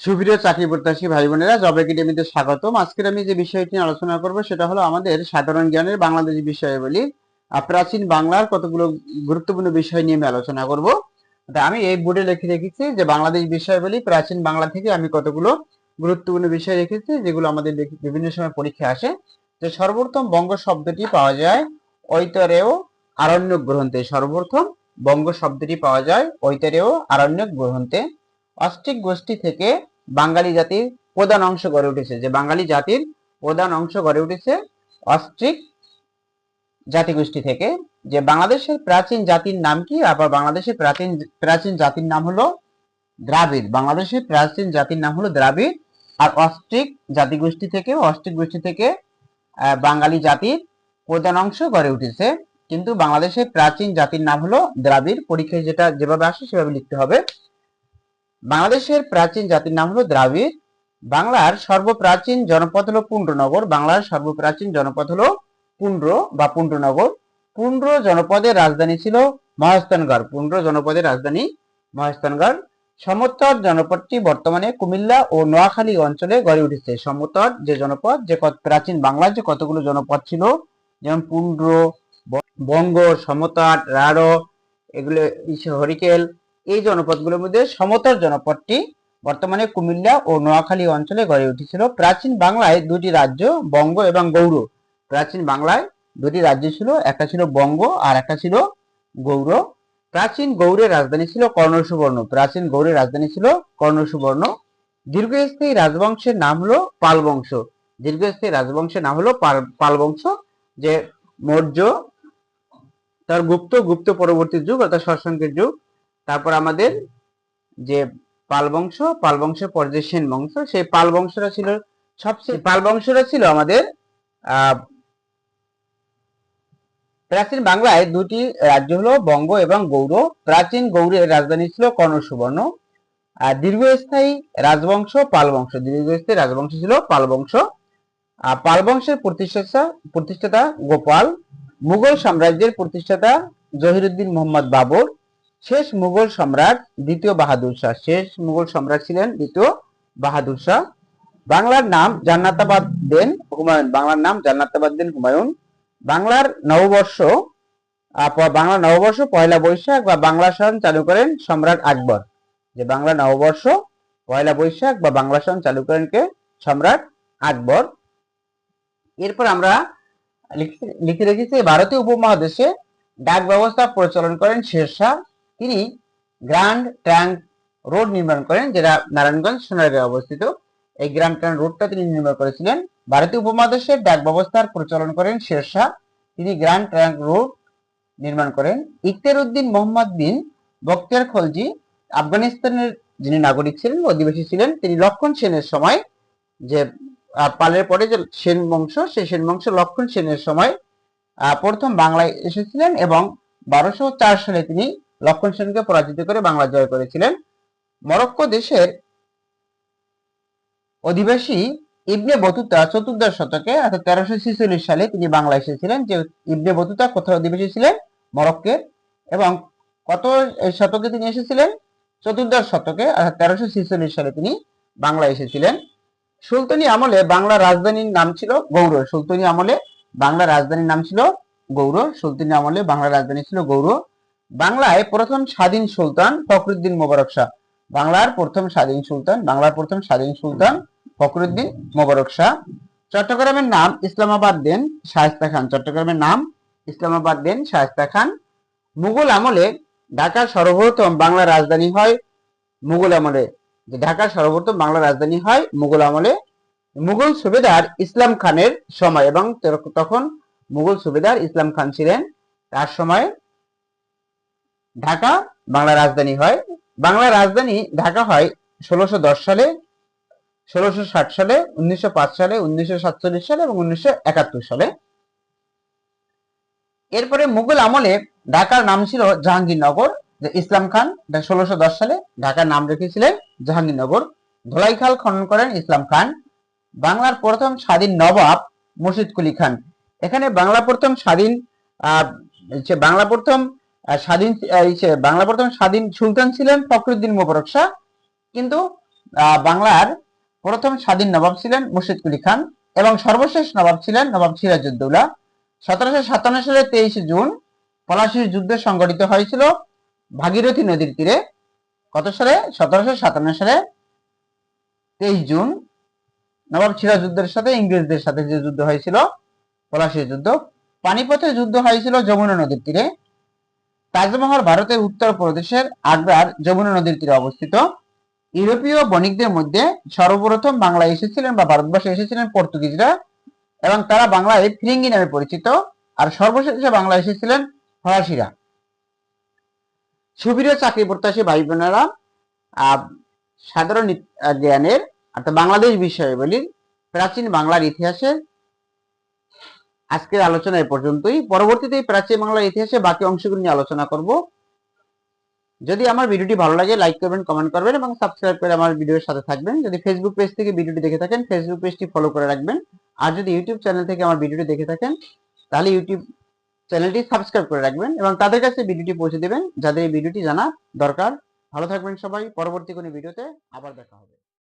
সুপ্রিয় চাকরি প্রত্যাশী ভাই বোনেরা জব একাডেমিতে স্বাগতম। আজকের আমি যে বিষয়টি নিয়ে আলোচনা করব সেটা হলো আমাদের সাধারণ জ্ঞানের বাংলাদেশি বিষয়াবলী। আহ, প্রাচীন বাংলার কতগুলো গুরুত্বপূর্ণ বিষয় নিয়ে আমি আলোচনা করব। আমি এই বোর্ডে লিখে রেখেছি যে বাংলাদেশ বিষয় বলি প্রাচীন বাংলা থেকে আমি কতগুলো গুরুত্বপূর্ণ বিষয় রেখেছি যেগুলো আমাদের বিভিন্ন সময় পরীক্ষা আসে। যে সর্বপ্রথম বঙ্গ শব্দটি পাওয়া যায় ঐতরেয় আরণ্যক গ্রন্থে। সর্বপ্রথম বঙ্গ শব্দটি পাওয়া যায় ঐতরেয় আরণ্যক গ্রন্থে। অস্ট্রিক গোষ্ঠী থেকে বাঙালি জাতির প্রধান অংশ গড়ে উঠেছে। যে বাঙালি জাতির প্রধান অংশ গড়ে উঠেছে অস্ট্রিক জাতিগোষ্ঠী থেকে। যে বাংলাদেশের প্রাচীন জাতির নাম কি? আবার বাংলাদেশের প্রাচীন প্রাচীন জাতির নাম হলো দ্রাবিড়। বাংলাদেশের প্রাচীন জাতির নাম হলো দ্রাবিড়। আর অস্ট্রিক জাতিগোষ্ঠী থেকে অস্ট্রিক গোষ্ঠী থেকে বাঙালি জাতির প্রধান অংশ গড়ে উঠেছে। কিন্তু বাংলাদেশের প্রাচীন জাতির নাম হলো দ্রাবিড়। পরীক্ষায় যেটা যেভাবে আসে সেভাবে লিখতে হবে। বাংলাদেশের প্রাচীন জাতির নাম হলো দ্রাবিড়। বাংলার সর্বপ্রাচীন জনপদ হলো পুণ্ড্রনগর বাংলার সর্বপ্রাচীন জনপদ হলো পুণ্ড্র বা পুণ্ড্রনগর পুণ্ড্র জনপদের রাজধানী ছিল মহাস্থানগড় পুণ্ড্র জনপদের রাজধানী মহাস্থানগড় সমোত্তর জনপদটি বর্তমানে কুমিল্লা ও নোয়াখালী অঞ্চলে গড়ে উঠেছে। সমোত্তর যে জনপদ, যে কত- প্রাচীন বাংলার যে কতগুলো জনপদ ছিল, যেমন পুণ্ড্র বঙ্গ, সমতট, রাঢ়, এগুলো হরিকেল এই জনপদগুলোর মধ্যে সমতর জনপদটি বর্তমানে কুমিল্লা ও নোয়াখালী অঞ্চলে গড়ে উঠেছিল। প্রাচীন বাংলায় দুটি রাজ্য, বঙ্গ এবং গৌড়। প্রাচীন বাংলায় দুটি রাজ্য ছিল, একটা ছিল বঙ্গ আর একটা ছিল গৌড়। প্রাচীন গৌড়ের রাজধানী ছিল কর্ণসুবর্ণ। প্রাচীন গৌড়ের রাজধানী ছিল কর্ণসুবর্ণ। দীর্ঘস্থায়ী রাজবংশের নাম হলো পাল বংশ দীর্ঘস্থায়ী রাজবংশের নাম হলো পাল বংশ যে মৌর্য, তার গুপ্ত গুপ্ত পরবর্তী যুগ অর্থাৎ শশাঙ্কের যুগ। তারপর আমাদের যে পাল বংশ, পাল বংশের পর যে সেন বংশ, সেই পাল বংশরা ছিল সবচেয়ে, পাল বংশরা ছিল আমাদের প্রাচীন বাংলায় দুটি রাজ্য হলো বঙ্গ এবং গৌড়। প্রাচীন গৌড়ের রাজধানী ছিল কর্ণসুবর্ণ। আর দীর্ঘস্থায়ী রাজবংশ পাল বংশ। দীর্ঘস্থায়ী রাজবংশ ছিল পাল বংশ। আর পাল বংশের প্রতিষ্ঠাতা প্রতিষ্ঠাতা গোপাল। মুঘল সাম্রাজ্যের প্রতিষ্ঠাতা জহিরুদ্দিন মোহাম্মদ বাবর। শেষ মুঘল সম্রাট দ্বিতীয় বাহাদুর শাহ। শেষ মুঘল সম্রাট ছিলেন দ্বিতীয় বাহাদুর শাহ। বাংলার নাম জান্নাতাবাদ দেন হুমায়ুন। বাংলার নাম জান্নাতাবাদ দেন হুমায়ুন। বাংলার নববর্ষ বাংলা নববর্ষ পয়লা বৈশাখ বা বাংলা সন চালু করেন সম্রাট আকবর। যে বাংলা নববর্ষ, পয়লা বৈশাখ বা বাংলা সন চালু করেন কে? সম্রাট আকবর। এরপর আমরা লিখে- লিখে রেখেছি, ভারতীয় উপমহাদেশে ডাক ব্যবস্থা পরিচালন করেন শেরশাহ। তিনি গ্র্যান্ড ট্যাঙ্ক রোড নির্মাণ করেন, যেটা নারায়ণগঞ্জ সোনারগাঁয়ে অবস্থিত। এই গ্র্যান্ড ট্যাঙ্ক রোডটা তিনি নির্মাণ করেছিলেন। ভারতীয় উপমহাদেশের ডাক ব্যবস্থার পরিচালন করেন শেরশাহ। তিনি গ্র্যান্ড ট্যাঙ্ক রোড নির্মাণ করেন। ইখতিয়ার উদ্দিন মোহাম্মদ বিন বখতিয়ার খলজি আফগানিস্তানের যিনি নাগরিক ছিলেন অধিবাসী ছিলেন, তিনি লক্ষণ সেনের সময় যে পালের পরে যে সেন বংশ, সেই সেন বংশ লক্ষণ সেনের সময় প্রথম বাংলায় এসেছিলেন এবং বারোশো চার সালে তিনি লক্ষণ সেনকে পরাজিত করে বাংলা জয় করেছিলেন। মরক্কো দেশের অধিবাসী ইবনে বতুতা চতুর্দশ শতকে অর্থাৎ তেরোশো ছিচল্লিশ সালে তিনি বাংলা এসেছিলেন। যে ইবনে বতুতা কোথায় অধিবাসী ছিলেন? মরক্কের। এবং কত শতকে তিনি এসেছিলেন? চতুর্দশ শতকে অর্থাৎ তেরোশো ছিচল্লিশ সালে তিনি বাংলা এসেছিলেন। সুলতানি আমলে বাংলা রাজধানীর নাম ছিল গৌড় সুলতানি আমলে বাংলা রাজধানীর নাম ছিল গৌড় সুলতানি আমলে বাংলা রাজধানী ছিল গৌড় বাংলায় প্রথম স্বাধীন সুলতান ফখরুদ্দিন মোবারক শাহ। বাংলার প্রথম স্বাধীন সুলতান, বাংলার প্রথম স্বাধীন সুলতান ফখরুদ্দিন মোবারক শাহ। চট্টগ্রামের নাম ইসলামাবাদ দেন শায়েস্তা খান। চট্টগ্রামের নাম ইসলামাবাদ দেন শায়েস্তা খান। মুঘল আমলে ঢাকার সর্বপ্রথম বাংলা রাজধানী হয় মুঘল আমলে। ঢাকার সর্বপ্রথম বাংলা রাজধানী হয় মুঘল আমলে। মুঘল সুবেদার ইসলাম খানের সময় এবং তখন মুঘল সুবেদার ইসলাম খান ছিলেন। তার সময় ঢাকা বাংলা রাজধানী হয়। বাংলা রাজধানী ঢাকা হয় ষোলোশো দশ সালে ষোলোশো ষাট সালে উনিশশো পাঁচ সালে উনিশশো সাতচল্লিশ সালে এবং উনিশশো একাত্তর সালে। এরপরে মুঘল আমলে ঢাকার নাম ছিল জাহাঙ্গীরনগর যে ইসলাম খান ষোলোশো দশ সালে ঢাকার নাম রেখেছিলেন জাহাঙ্গীরনগর। ধোলাইখাল খনন করেন ইসলাম খান। বাংলার প্রথম স্বাধীন নবাব মুর্শিদ কুলি খান। এখানে বাংলা প্রথম স্বাধীন আহ, বাংলা প্রথম স্বাধীন বাংলা প্রথম স্বাধীন সুলতান ছিলেন, ফখরুদ্দিন মোবারক শাহ। কিন্তু বাংলার প্রথম স্বাধীন নবাব ছিলেন মুর্শিদ কুলি খান এবং সর্বশেষ নবাব ছিলেন নবাব সিরাজউদ্দৌলা। সতেরোশো সাতান্ন সালে তেইশে জুন পলাশির যুদ্ধ সংগঠিত হয়েছিল ভাগীরথী নদীর তীরে। কত সালে? সতেরোশো সাতান্ন সালে তেইশ জুন নবাব সিরাজউদ্দৌলার সাথে ইংরেজদের সাথে যে যুদ্ধ হয়েছিল, পলাশির যুদ্ধ। পানিপথের যুদ্ধ হয়েছিল যমুনা নদীর তীরে। তাজমহল ভারতের উত্তর প্রদেশের আগ্রার যমুনা নদীর তীরে অবস্থিত। ইউরোপীয় বণিকদের মধ্যে সর্বপ্রথম বাংলায় এসেছিলেন বা ভারতবর্ষে এসেছিলেন পর্তুগিজরা এবং তারা বাংলায় ফিরিঙ্গি নামে পরিচিত। আর সর্বশেষে বাংলায় এসেছিলেন ফরাসিরা। সুবিরীয় চাকরি প্রত্যাশী ভাই বোনেরা সাধারণ জ্ঞানের অর্থাৎ বাংলাদেশ বিষয়াবলীর প্রাচীন বাংলার ইতিহাসের আজকের আলোচনা এ পর্যন্তই। পরবর্তীতে প্রাচীন বাংলার ইতিহাসে বাকি অংশগুলো নিয়ে আলোচনা করব। যদি আমার ভিডিওটি ভালো লাগে লাইক করবেন কমেন্ট করবেন এবং সাবস্ক্রাইব করে আমার ভিডিওর সাথে থাকবেন। যদি ফেসবুক পেজ থেকে ভিডিওটি দেখে থাকেন ফেসবুক পেজটি ফলো করে রাখবেন। আর যদি ইউটিউব চ্যানেল থেকে আমার ভিডিওটি দেখে থাকেন, তাহলে ইউটিউব চ্যানেলটি সাবস্ক্রাইব করে রাখবেন এবং তাদের কাছে ভিডিওটি পৌঁছে দেবেন। যাদের এই ভিডিওটি জানা দরকার। ভালো থাকবেন সবাই। পরবর্তী কোনো ভিডিওতে আবার দেখা হবে।